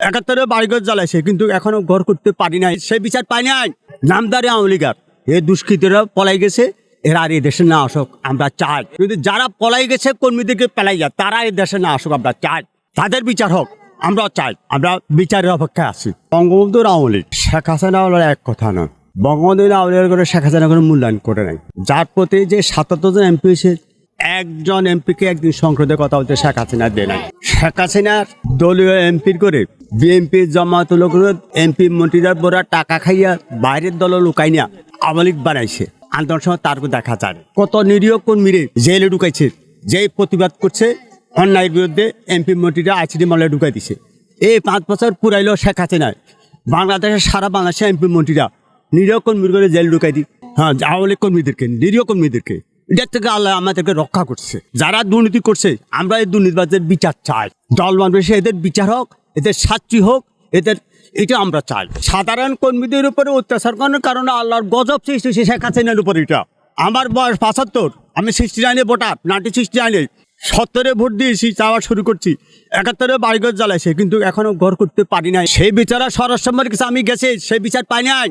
একাত্তরে বাড়িঘর জ্বালাইছে, কিন্তু এখনও ঘর করতে পারি নাই। সে বিচার পাই নাই। নামদারি আওয়ামী এ দুষ্কৃতীরা পলাই গেছে। এরা আর এই দেশে না আসুক, আমরা চাই। কিন্তু যারা পলাই গেছে, কর্মীদেরকে পেলাই যায়, তারা এই দেশে না আসুক, আমরা চাই। তাদের বিচার হোক আমরা চাই। আমরা বিচারের অপেক্ষায় আছি। বঙ্গবন্ধুর আওয়ামী লীগ, শেখ হাসিনা হলো এক কথা নয়। বঙ্গবন্ধুর আওয়ামী লীগের করে শেখ হাসিনা কোনো মূল্যায়ন করে নাই। যার প্রতি যে সাতাত্তর জন এমপি হয়েছে, একজন এমপিকে একদিন সংসদে কথা বলতে শেখ হাসিনা দেয় নাই। শেখ হাসিনার দলীয় এমপির করে বিএনপি জামাত এমপি মন্ত্রীরা বড় টাকা খাইয়া বাইরের দল লুকাই নিয়া আওয়ামী বানাইছে। আন্দোলন সময় তার দেখা যায়। কত নিরীহ কর্মীরে জেলে ঢুকাইছে। যে প্রতিবাদ করছে, অন্যায়ের বিরুদ্ধে এমপি মন্ত্রীরা আইসিডি মামলা ঢুকাই দিছে। এই পাঁচ বছর পুরাইলো শেখ হাসিনায় বাংলাদেশের সারা বাংলাদেশে এমপি মন্ত্রীরা নিরীহ কর্মীর করে জেল ঢুকাই দি হ্যাঁ আওয়ামী কর্মীদেরকে, নিরীহ কর্মীদেরকে। এটার থেকে আল্লাহ আমাদেরকে রক্ষা করছে। যারা দুর্নীতি করছে, আমরা এই দুর্নীতিবাজদের বিচার চাই। দল মানুষে এদের বিচার হোক। এদের শাস্তি হোক, এদের, এটা আমরা চাই। সাধারণ কর্মীদের উপরে অত্যাচার করার কারণে আল্লাহর গজব সৃষ্টি হয়েছে শেখ হাসিনার উপর এটা। আমার বয়স পঁচাত্তর, আমি সৃষ্টি নাইনে ভোটার নাটি সৃষ্টি আইনে সত্তরে ভোট দিয়েছি চাওয়া শুরু করছি। একাত্তরে বাড়িঘর জ্বালাইছে, কিন্তু এখনও ঘর করতে পারি নাই। সেই বিচারা স্বরাষ্ট্র কাছে আমি গেছি, সেই বিচার পাই নাই।